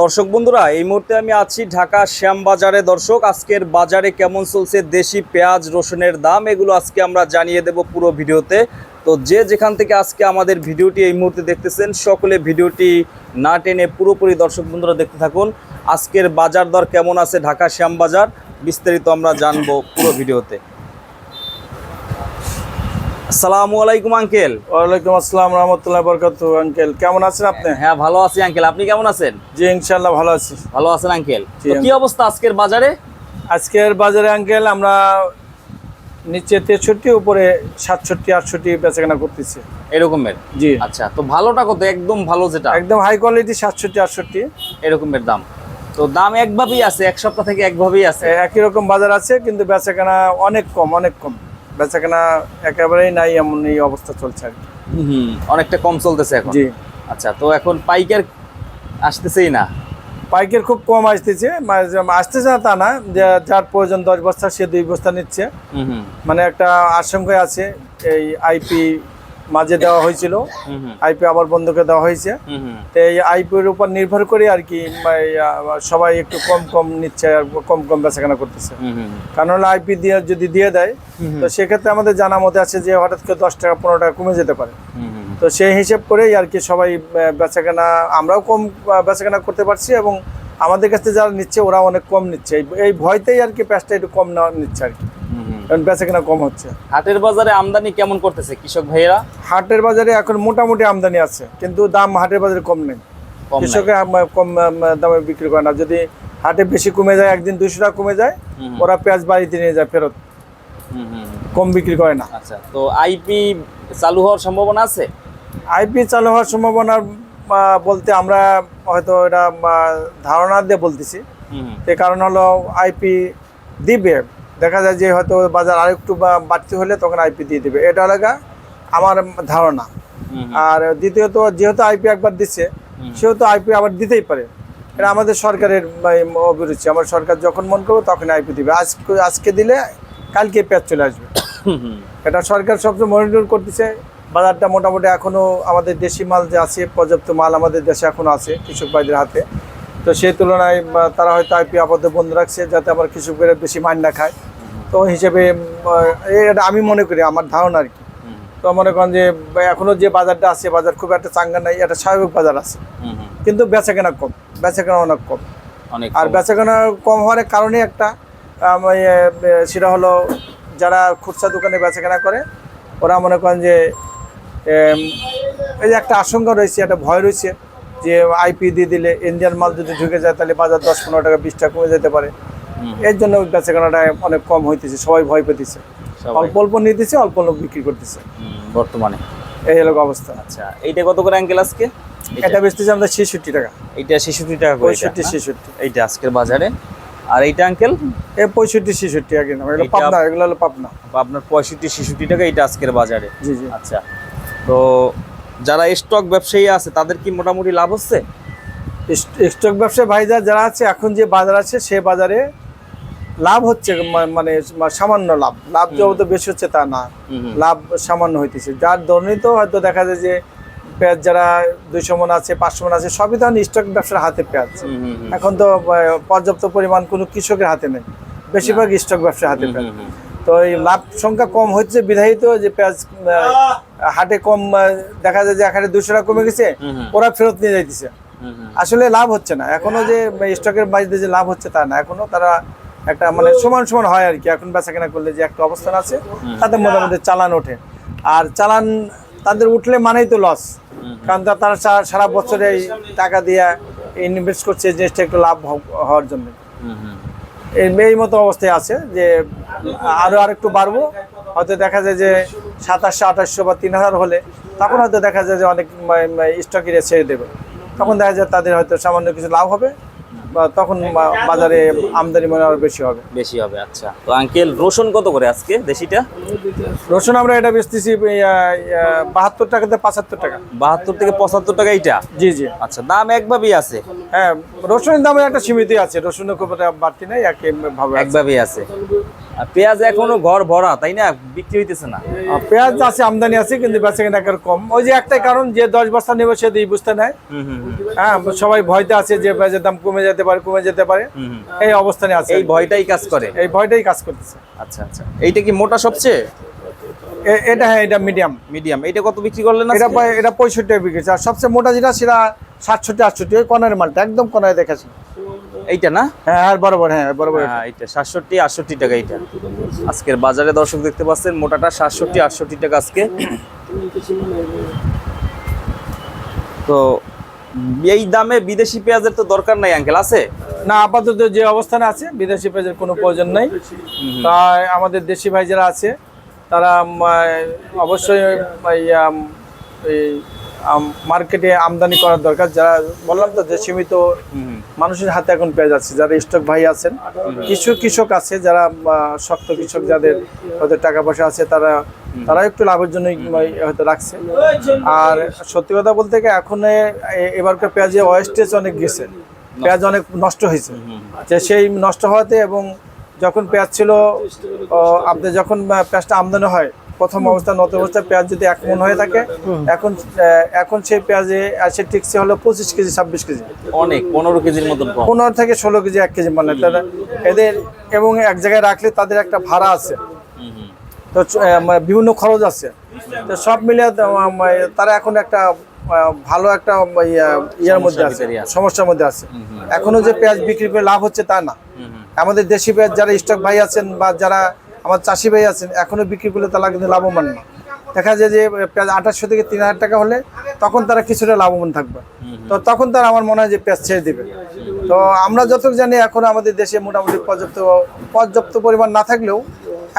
দর্শক বন্ধুরা, এই মুহূর্তে আমি আছি ঢাকা শ্যামবাজারে। দর্শক, আজকের বাজারে কেমন চলছে দেশি পেঁয়াজ, রসুনের দাম, এগুলো আজকে আমরা জানিয়ে দেব পুরো ভিডিওতে। তো যে যেখান থেকে আজকে আমাদের ভিডিওটি এই মুহূর্তে দেখতেছেন, সকলে ভিডিওটি না টেনে পুরোপুরি দর্শক বন্ধুরা দেখতে থাকুন। আজকের বাজার দর কেমন আছে ঢাকা শ্যামবাজার, বিস্তারিত আমরা জানব পুরো ভিডিওতে। আসসালামু আলাইকুম আঙ্কেল। ওয়ালাইকুম আসসালাম রহমতুল্লাহ বরকাত আঙ্কেল। কেমন আছেন আপনি? হ্যাঁ ভালো আছি আঙ্কেল। আপনি কেমন আছেন? জি ইনশাল্লাহ ভালো আছি। ভালো আছেন আঙ্কেল। কি অবস্থা আজকের বাজারে? আজকের বাজারে আঙ্কেল আমরা নিচে তেষট্টি উপরে সাতষট্টি আটষট্টি বেচাকেনা করতেছি। এরকমের? জি। আচ্ছা তো ভালোটা কত? একদম ভালো যেটা। একদম হাই কোয়ালিটি সাতষট্টি আটষট্টি। এরকমের দাম। তো দাম একভাবেই আছে এক সপ্তাহ থেকে একভাবেই আছে। একই রকম বাজার আছে কিন্তু বেচাকেনা অনেক কম অনেক কম। বেচাকেনা একেবারেই নাই এমন এই অবস্থা চলছে আর কি। হুম অনেকটা কম চলতেছে এখন? জি। আচ্ছা তো এখন পাইকার আসতেছেই না? পাইকার খুব কম আসতেছে মানে আসতেছে না তা না যার প্রয়োজন দশ বস্তা সে দুই বস্তা নিচ্ছে। মানে একটা আশঙ্কায় আছে এই আইপি মাঝে দেওয়া হয়েছিল। আইপি আবার বন্ধ করে দেওয়া হয়েছে। তো এই আইপির উপর নির্ভর করে আর কি সবাই একটু কম কম নিচ্ছে আর কম কম বেচাকেনা করতেছে। কারণ হলো আইপি দিয়ে যদি দিয়ে দেয় তো সেক্ষেত্রে আমাদের জানা মতে আছে যে হঠাৎ করে দশ টাকা পনেরো টাকা কমে যেতে পারে। তো সেই হিসেব করেই আর কি সবাই বেচাকেনা আমরাও কম বেচাকেনা করতে পারছি এবং আমাদের কাছে যারা নিচ্ছে ওরা অনেক কম নিচ্ছে। এই- এই ভয়তেই আর কি প্যাঁচটা একটু কম নেওয়া নিচ্ছে আর কি। হুম। কারণ বেচাকেনা কম হচ্ছে। হাটের বাজারে আমদানি কেমন করতেছে কৃষক ভাইয়েরা? হাটের বাজারে এখন মোটামুটি আমদানি আছে কিন্তু দাম হাটের বাজারে কম নেই। কৃষকের কম দামে বিক্রি করে না। যদি হাটে বেশি কমে যায় একদিন দুশো টাকা কমে যায় ওরা পেঁয়াজ বাড়িতে নিয়ে যায় ফেরত। কম বিক্রি করে না। আচ্ছা তো আইপি চালু হওয়ার সম্ভাবনা আছে? আইপি চালু হওয়ার সম্ভাবনা বলতে আমরা হয়তো এটা ধারণা দিয়ে বলতেছি। হুম, কারণ হলো আইপি দিবে দেখা যায় যে হয়তো বাজার আরেকটু বা বাড়তি হলে তখন আইপি দিয়ে দেবে। এটা হলো আমার ধারণা। আর দ্বিতীয়ত যেহেতু আইপি একবার দিচ্ছে সেহেতু আইপি আবার দিতেই পারে। এটা আমাদের সরকারের অভিরুচি। আমার সরকার যখন মন করবে তখন আইপি দিবে। আজকে আজকে দিলে কালকে পেঁয়াজ চলে আসবে। এটা সরকার সবসময় মনিটর করতেছে। বাজারটা মোটামুটি এখনও আমাদের দেশি মাল যে আছে পর্যাপ্ত মাল আমাদের দেশে এখনও আছে কৃষক ভাইদের হাতে। তো সেই তুলনায় তারা হয়তো আইপি আপাতত বন্ধ রাখছে যাতে আমার কৃষকের বেশি মাইন না খায়। তো হিসেবে এটা আমি মনে করি আমার ধারণা আর কি। তো মনে করেন যে এখনও যে বাজারটা আছে বাজার খুব একটা চাঙ্গা নাই একটা স্বাভাবিক বাজার আছে। কিন্তু বেচাকেনা কম বেচাকেনা অনেক কম। আর কম। বেচাকেনা কম হওয়ার কারণে একটা এ, সেটা হলো যারা খুচরা দোকানে বেচাকেনা করে ওরা মনে করেন যে এই যে একটা আশঙ্কা রয়েছে একটা ভয় রয়েছে যে আইপি দিয়ে দিলে ইন্ডিয়ান মাল যদি ঢুকে যায় তাহলে বাজার দশ পনেরো টাকা বিশ টাকা কমে যেতে পারে। এর জন্য বেচাকেনাটা অনেক কম হইতেছে সবাই ভয় পেতেছে। অল্প অল্প নিতেছে অল্প অল্প বিক্রি করতেছে। বর্তমানে। এই হলো অবস্থা। আচ্ছা এইটা কত করে আঙ্কেল আজকে? এটা বেচতেছে আমরা ছেষট্টি টাকা। এইটা ছেষট্টি টাকা করে পঁয়ষট্টি ছেষট্টি। এইটা আজকের বাজারে। আর এইটা আঙ্কেল এ পঁয়ষট্টি ছেষট্টি আগে না এগুলো পাবনা এগুলো হলো পাবনা। আপনার পঁয়ষট্টি ছেষট্টি টাকা এইটা আজকের বাজারে। জি জি। আচ্ছা তো যারা স্টক ব্যবসায়ী আছে তাদের কি মোটামুটি লাভ হচ্ছে? স্টক ব্যবসায় ভাইরা যারা আছে এখন যে বাজার আছে সে বাজারে লাভ হচ্ছে মানে সামান্য লাভ। লাভ যত বেশি হচ্ছে তা না। লাভ সামান্য হইতেছে। যার দর্নিত হয়তো দেখা যায় যে পেঁয়াজ যারা দুইশো মন আছে পাঁচশো মন আছে সবই তখন স্টক ব্যবসার হাতে পেঁয়াজ। এখন তো পর্যাপ্ত পরিমাণ কোনো কৃষকের হাতে নেই। বেশিরভাগ স্টক ব্যবসার হাতে পেঁয়াজ। তো এই লাভ সংখ্যা কম হচ্ছে বিধায়িত যে পেঁয়াজ হাটে কম দেখা যায় যে এখানে দুশো টাকা কমে গেছে ওরা ফেরত নিয়ে যাইতেছে। আসলে লাভ হচ্ছে না। এখনও যে স্টকের বাড়িতে যে লাভ হচ্ছে তা না। এখনও তারা একটা মানে সমান সমান হয় আর কি। এখন বেচা কেনা করলে যে একটা অবস্থান আছে তাদের মোটামুটি চালান ওঠে। আর চালান তাদের উঠলে মানেই তো লস কারণ তারা সারা বছরে টাকা দিয়ে ইনভেস্ট করছে এই জিনিসটা একটু লাভ হওয়ার জন্য। এই মতো অবস্থায় আছে যে আরও আরেকটু বাড়বো। হয়তো দেখা যায় যে সাতাশশো আঠাশশো বা তিন হাজার হলে তখন হয়তো দেখা যায় যে অনেক স্টকিরে ছেড়ে দেবে। তখন দেখা যায় তাদের হয়তো সামান্য কিছু লাভ হবে। তখন বাজারে আমদানি মনে হয় বেশি হবে। বেশি হবে আচ্ছা। তো আঙ্কেল রসুন কত করে আজকে দেশিটা? রসুন আমরা এটা বেচতেছি বাহাত্তর টাকাতে পঁচাত্তর টাকা। বাহাত্তর থেকে পঁচাত্তর টাকা এইটা? জি জি। আচ্ছা দাম একভাবেই আছে? হ্যাঁ রসুনের দামে একটা সীমিতই আছে রসুনের খুব একটা বাড়তি নাই ভাবে একভাবেই আছে। আর পেঁয়াজ এখনও ঘর ভরা তাই না? বিক্রি হইতেছে না। পেঁয়াজ আছে আমদানি আছে কিন্তু বেচা কেনা কম। ওই যে একটাই কারণ যে দশ বস্তা নেবে সে দুই বস্তা নেয়। হ্যাঁ সবাই ভয়তে আছে যে পেঁয়াজের দাম কমে যেতে পারে কমে যেতে পারে। এই অবস্থানে আছে। এই ভয়টাই কাজ করে? এই ভয়টাই কাজ করতেছে। আচ্ছা আচ্ছা। এইটা কি মোটা সবচেয়ে? এটা হ্যাঁ এটা মিডিয়াম মিডিয়াম এটা কত বিক্রি করলেন এটা? এটা পঁয়ষট্টি টাকা বিক্রি আর সবচেয়ে মোটা যেটা সেটা সাতষট্টি আটষট্টি ওই কর্নারের মালটা। একদম কর্নারে দেখেছি এইটা না? হ্যাঁ হ্যাঁ বরাবর হ্যাঁ বরাবর হ্যাঁ এইটা সাতষট্টি আটষট্টি টাকা এইটা। আজকের বাজারে দর্শক দেখতে পাচ্ছেন মোটাটা সাতষট্টি আটষট্টি টাকা আজকে। তো এই দামে বিদেশি পেঁয়াজের তো দরকার নাই আঙ্কেল আছে? না আপাতত যে অবস্থানে আছে বিদেশি পেঁয়াজের কোনো প্রয়োজন নেই। তাই আমাদের দেশি ভাই যারা আছে তারা অবশ্যই এই, মার্কেটে আমদানি করার দরকার। যারা বললাম তো যে সীমিত মানুষের হাতে এখন পেঁয়াজ আছে যারা স্টক ভাই আছেন। কিছু কৃষক আছে যারা শক্ত কৃষক যাদের হয়তো টাকা পয়সা আছে তারা তারা একটু লাভের জন্য হয়তো রাখছে। আর সত্যি কথা বলতে গেলে এখন এবারকার পেঁয়াজে ওয়েস্টেজ অনেক গেছে। পেঁয়াজ অনেক নষ্ট হয়েছে। যে সেই নষ্ট হওয়াতে এবং যখন পেঁয়াজ ছিল আপনি যখন পেঁয়াজটা আমদানি হয় প্রথম অবস্থা নতুন অবস্থায় পেঁয়াজ যদি এক মন হয়ে থাকে এখন এখন সেই পেঁয়াজে এসে টিকছে হলো পঁচিশ কেজি ছাব্বিশ কেজি। অনেক পনেরো কেজির মতন পনেরো থেকে ষোলো কেজি এক কেজি মানে তারা এদের এবং এক জায়গায় রাখলে তাদের একটা ভাড়া আছে। হুম, হুম। তো বিভিন্ন খরচ আছে। তো সব আহ, তারা এখন একটা ভালো একটা ইয়া- ইয়ের মধ্যে আছে সমস্যার মধ্যে আছে। এখনও যে পেঁয়াজ বিক্রি করে লাভ হচ্ছে তা না। আমাদের দেশি পেঁয়াজ যারা স্টক ভাই আছেন বা যারা আমার চাষি ভাই আছেন এখনও বিক্রি করলে তারা কিন্তু লাভবান না। দেখা যায় যে পেঁয়াজ আঠাশশো থেকে তিন হাজার টাকা হলে তখন তারা কিছুটা লাভবান থাকবে। তো তখন তারা আমার মনে হয় যে পেঁয়াজ ছেড়ে দেবে। তো আমরা যত জানি এখন আমাদের দেশে মোটামুটি পর্যাপ্ত পর্যাপ্ত পরিমাণ না থাকলেও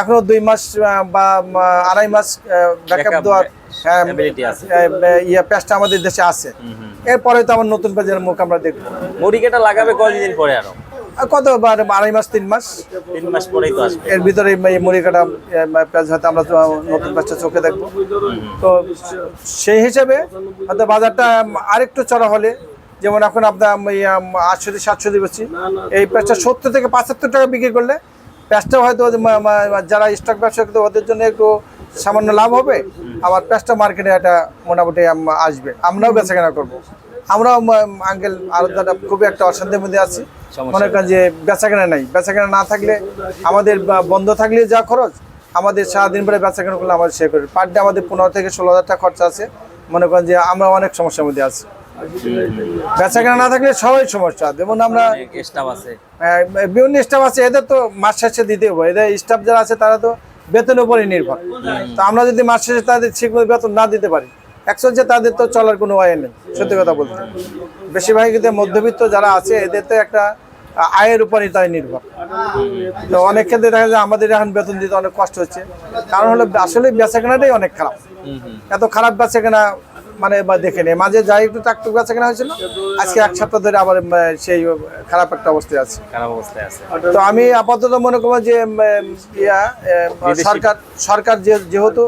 এখনও দুই মাস বা আড়াই মাস ব্যাকআপ দেওয়ার ইয়ে পেঁয়াজটা আমাদের দেশে আছে। এরপরে তো আমার নতুন পেঁয়াজের মুখ আমরা দেখব। মুড়িকেটা লাগাবে কয়দিন পরে আর? কত আড়াই মাস তিন মাস? তিন মাস পরেই তো আসবে। এর ভিতরে এই মুড়ি কাটা পেঁয়াজ হয়তো আমরা নতুন পেঁয়াজটা চোখে দেখব। তো সেই হিসেবে হয়তো বাজারটা আরেকটু চড়া হলে যেমন এখন আপনার আটশো থেকে সাতশো বেশি এই পেঁয়াজটা সত্তর থেকে পঁচাত্তর টাকা বিক্রি করলে পেঁয়াজটাও হয়তো যারা স্টক ব্যবসা করতে ওদের জন্য একটু সামান্য লাভ হবে। আবার পেঁয়াজটা মার্কেটে একটা মোটামুটি আসবে। আমরাও বেচা কেনা করব। আমরাও আঙ্কেল আর খুবই একটা অশান্তির মধ্যে আছি। মনে করেন যে বেচা কেনা নাই। বেচা কেনা না থাকলে আমাদের বন্ধ থাকলে যা খরচ আমাদের সারাদিন পরে বেচা কেনা করলে আমাদের সে করে। পার ডে আমাদের পনেরো থেকে ষোলো হাজার টাকা খরচা আছে। মনে করেন যে আমরা অনেক সমস্যার মধ্যে আছি। বেচা কেনা না থাকলে সবাই সমস্যা। যেমন আমরা স্টাফ আছে। বিভিন্ন স্টাফ আছে। এদের তো মাস শেষে দিতে হবে। এদের স্টাফ যারা আছে তারা তো বেতনের উপরে নির্ভর। তো আমরা যদি মাস শেষে তাদের ঠিক মতো বেতন না দিতে পারি একশো যে তাদের তো চলার কোনো ওয়ে নেই সত্যি কথা বলতে। বেশিরভাগ কিন্তু মধ্যবিত্ত যারা আছে এদের তো একটা আয়ের উপরই তাই নির্ভর। তো অনেক ক্ষেত্রে দেখা যায় আমাদের এখন বেতন দিতে অনেক কষ্ট হচ্ছে। কারণ হলো আসলে বেচা কেনাটাই অনেক খারাপ। এত খারাপ বেচা কেনা মানে বা দেখে নেই মাঝে যাই একটু টাকটুক বেচা কেনা হয়েছিল আজকে এক সপ্তাহ ধরে আবার সেই খারাপ একটা অবস্থায় আছে। খারাপ অবস্থায় আছে। তো আমি আপাতত মনে করব যে ইয়া সরকার সরকার যেহেতু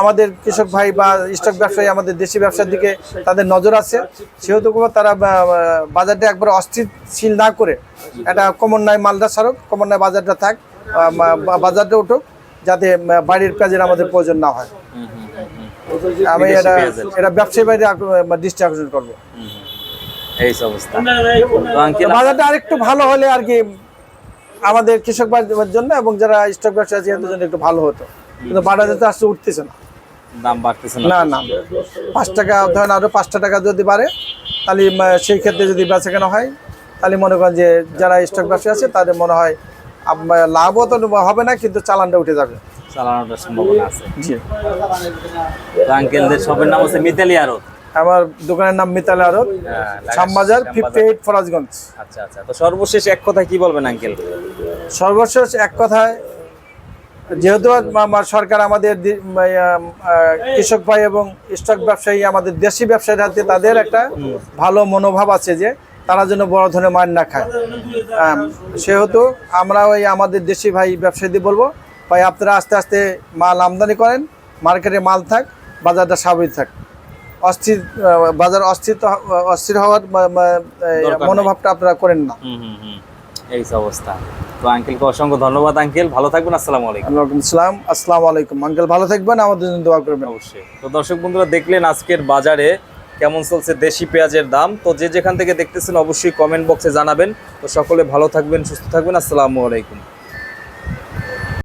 আমাদের কৃষক ভাই বা স্টক ব্যবসায়ী আমাদের দেশি ব্যবসার দিকে তাদের নজর আছে সেহেতু তারা বাজারটা একবার অস্থিরশীল না করে একটা কমন্যায় মালদা সড়ক কমন্যায় বাজারটা থাক বাজারটা উঠুক যাতে বাড়ির কাজের আমাদের প্রয়োজন না হয়। আমি এটা এটা ব্যবসায়ী বাইরে দৃষ্টি আকর্ষণ করব। এই অবস্থা বাজারটা আরেকটু ভালো হলে আর কি আমাদের কৃষক ভাইদের জন্য এবং যারা স্টক ব্যবসা আছে এদের জন্য একটু ভালো হতো কিন্তু বাজারে তো আসতে উঠতেছে না। দাম বাড়তেছে না। না পাঁচ টাকা ধরেন আরও পাঁচটা টাকা যদি বাড়ে তাহলে সেই ক্ষেত্রে যদি বেচা কেনা হয় তাহলে মনে করেন যে যারা স্টক ব্যবসা আছে তাদের মনে হয় লাভও তো হবে না কিন্তু চালানটা উঠে যাবে। চালানোটার সম্ভাবনা আছে। জি। আঙ্কেলদের শপের নাম হচ্ছে মিতালি আরত। আমার দোকানের নাম মিতাল আরত। হ্যাঁ, শ্যামবাজার শ্যামবাজার। ফিফটি এইট ফরাজগঞ্জ আচ্ছা আচ্ছা। তো সর্বশেষ এক কথায় কি বলবেন আঙ্কেল সর্বশেষ এক কথায় যেহেতু আমার সরকার আমাদের কৃষক ভাই এবং স্টক ব্যবসায়ী আমাদের দেশি ব্যবসায়ীর হাতে তাদের একটা ভালো মনোভাব আছে যে তারা যেন বড় ধরনের মার না খায়। সেহেতু আমরা ওই আমাদের দেশি ভাই ব্যবসায়ীদের বলব ভাই আপনারা আস্তে আস্তে মাল আমদানি করেন মার্কেটে মাল থাক বাজারটা স্বাভাবিক থাক। অস্থির বাজার অস্থির অস্থির হওয়ার। মনোভাবটা আপনারা করেন না। এই অবস্থা। তো আঙ্কেলকে অসংখ্য ধন্যবাদ আঙ্কেল। ভালো থাকবেন আসসালামু আলাইকুম। ওয়ালাইকুম আসসালাম। আসসালামু আলাইকুম। আঙ্কেল ভালো থাকবেন আমাদের জন্য দোয়া করবেন। অবশ্যই। তো দর্শক বন্ধুরা দেখলেন আজকের বাজারে কেমন চলছে দেশি পেঁয়াজের দাম। তো যে যেখান থেকে দেখতেছেন অবশ্যই কমেন্ট বক্সে জানাবেন। তো সকলে ভালো থাকবেন সুস্থ থাকবেন। আসসালামু আলাইকুম।